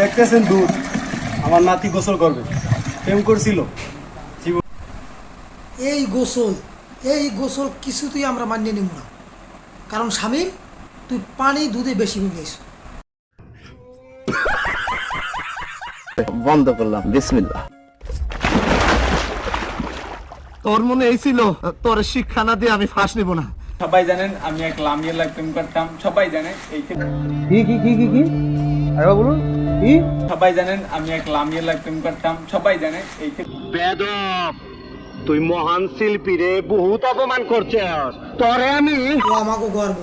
দেখতেছেন দুধ আমার নাতি গোসল করবে। প্রেম করছিল। এই গোসল এই গোসল কিছুতেই আমরা মানিয়ে নিব না। কারণ স্বামী তুই পানি দুধে বেশি মিলিয়েছ। বন্ধ করলাম। বিসমিল্লাহ। তোর মনে এই ছিল তোর শিক্ষা না দিয়ে আমি ফাঁস নিব না। সবাই জানেন আমি এক লামিয়া লাইফ প্রেম করতাম। সবাই জানে এই কি কি কি কি কি? আরে বলুন কি সবাই জানেন আমি এক লামিয়া লাইফ প্রেম করতাম। সবাই জানে এই বেদব! তুই মহান শিল্পী রে বহুত অপমান করছিস। তোরে আমি ও আমাকে গর্ব।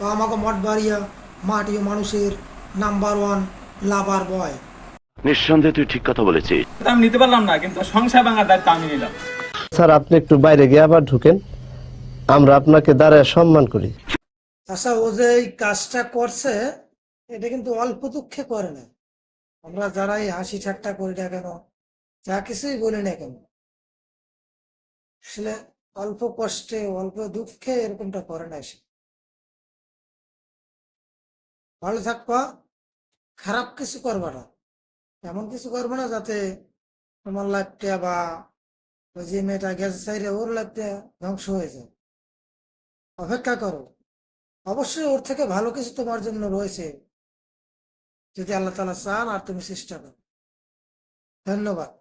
ও আমাকে মঠ বাড়িয়া মাটিও মানুষের নাম্বার ওয়ান লাভার বয় নিঃসন্দেহে তুই ঠিক কথা বলেছিস। আমি নিতে পারলাম না কিন্তু সংসার ভাঙার দায়িত্ব আমি নিলাম। স্যার আপনি একটু বাইরে গিয়ে আবার ঢুকেন। আমরা আপনাকে দাঁড়ায় সম্মান করি। আচ্ছা ও যে এই কাজটা করছে এটা কিন্তু অল্প দুঃখে করে না আমরা যারাই হাসি ঠাট্টা করি না কেন, যা কিছুই বলি না কেন, আসলে অল্প কষ্টে, অল্প দুঃখে এরকমটা করে না সে। ভালো থাকবা, খারাপ কিছু করবা না, এমন কিছু করবে না যাতে তোমার লাইফটা বা ওই যে মেয়েটা গেছে সাইডে, ওর লাইফটা ধ্বংস হয়ে যায়। অপেক্ষা করো, অবশ্যই ওর থেকে ভালো কিছু তোমার জন্য রয়েছে। যদি আল্লাহ তালা চান আর তুমি চেষ্টা করো। ধন্যবাদ।